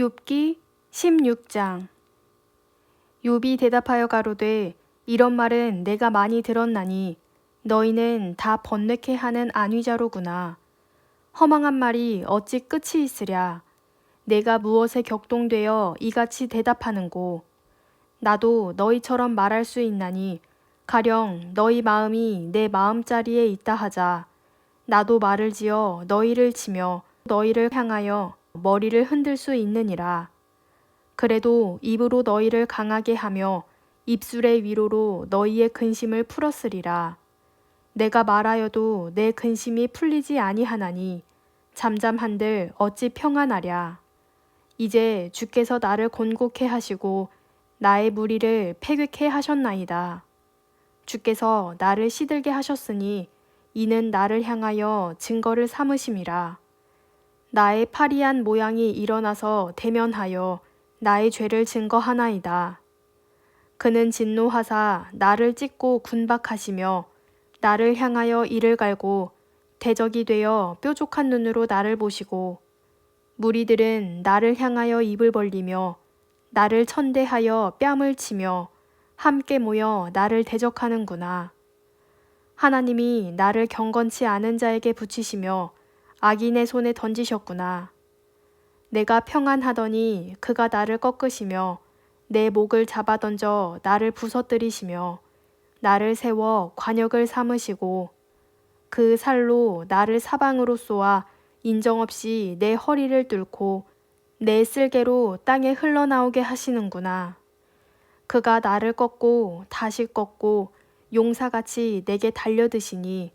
욥기 16장. 욥이 대답하여 가로되 이런 말은 내가 많이 들었나니 너희는 다 번뇌케 하는 안위자로구나. 허망한 말이 어찌 끝이 있으랴? 내가 무엇에 격동되어 이같이 대답하는고? 나도 너희처럼 말할 수 있나니 가령 너희 마음이 내 마음자리에 있다 하자. 나도 말을 지어 너희를 치며 너희를 향하여 머리를 흔들 수 있느니라. 그래도 입으로 너희를 강하게 하며 입술의 위로로 너희의 근심을 풀었으리라. 내가 말하여도 내 근심이 풀리지 아니하나니 잠잠한들 어찌 평안하랴. 이제 주께서 나를 곤곡해 하시고 나의 무리를 패괴케 하셨나이다. 주께서 나를 시들게 하셨으니 이는 나를 향하여 증거를 삼으심이라. 나의 파리한 모양이 일어나서 대면하여 나의 죄를 증거하나이다. 그는 진노하사 나를 찢고 군박하시며 나를 향하여 이를 갈고 대적이 되어 뾰족한 눈으로 나를 보시고 무리들은 나를 향하여 입을 벌리며 나를 천대하여 뺨을 치며 함께 모여 나를 대적하는구나. 하나님이 나를 경건치 않은 자에게 붙이시며 악인의 손에 던지셨구나. 내가 평안하더니 그가 나를 꺾으시며 내 목을 잡아 던져 나를 부서뜨리시며 나를 세워 관역을 삼으시고 그 살로 나를 사방으로 쏘아 인정없이 내 허리를 뚫고 내 쓸개로 땅에 흘러나오게 하시는구나. 그가 나를 꺾고 다시 꺾고 용사같이 내게 달려드시니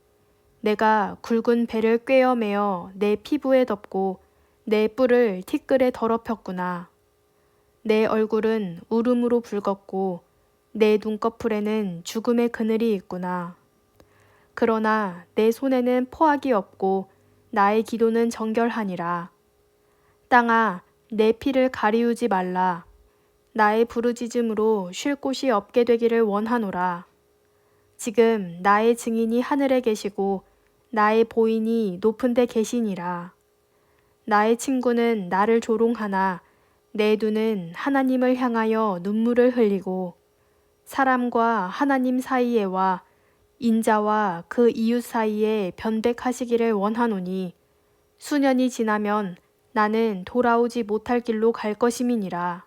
내가 굵은 배를 꿰어매어 내 피부에 덮고 내 뿔을 티끌에 더럽혔구나. 내 얼굴은 울음으로 붉었고 내 눈꺼풀에는 죽음의 그늘이 있구나. 그러나 내 손에는 포악이 없고 나의 기도는 정결하니라. 땅아, 내 피를 가리우지 말라. 나의 부르짖음으로 쉴 곳이 없게 되기를 원하노라. 지금 나의 증인이 하늘에 계시고 나의 보인이 높은 데 계시니라. 나의 친구는 나를 조롱하나 내 눈은 하나님을 향하여 눈물을 흘리고 사람과 하나님 사이에와 인자와 그 이웃 사이에 변백하시기를 원하노니 수년이 지나면 나는 돌아오지 못할 길로 갈 것임이니라.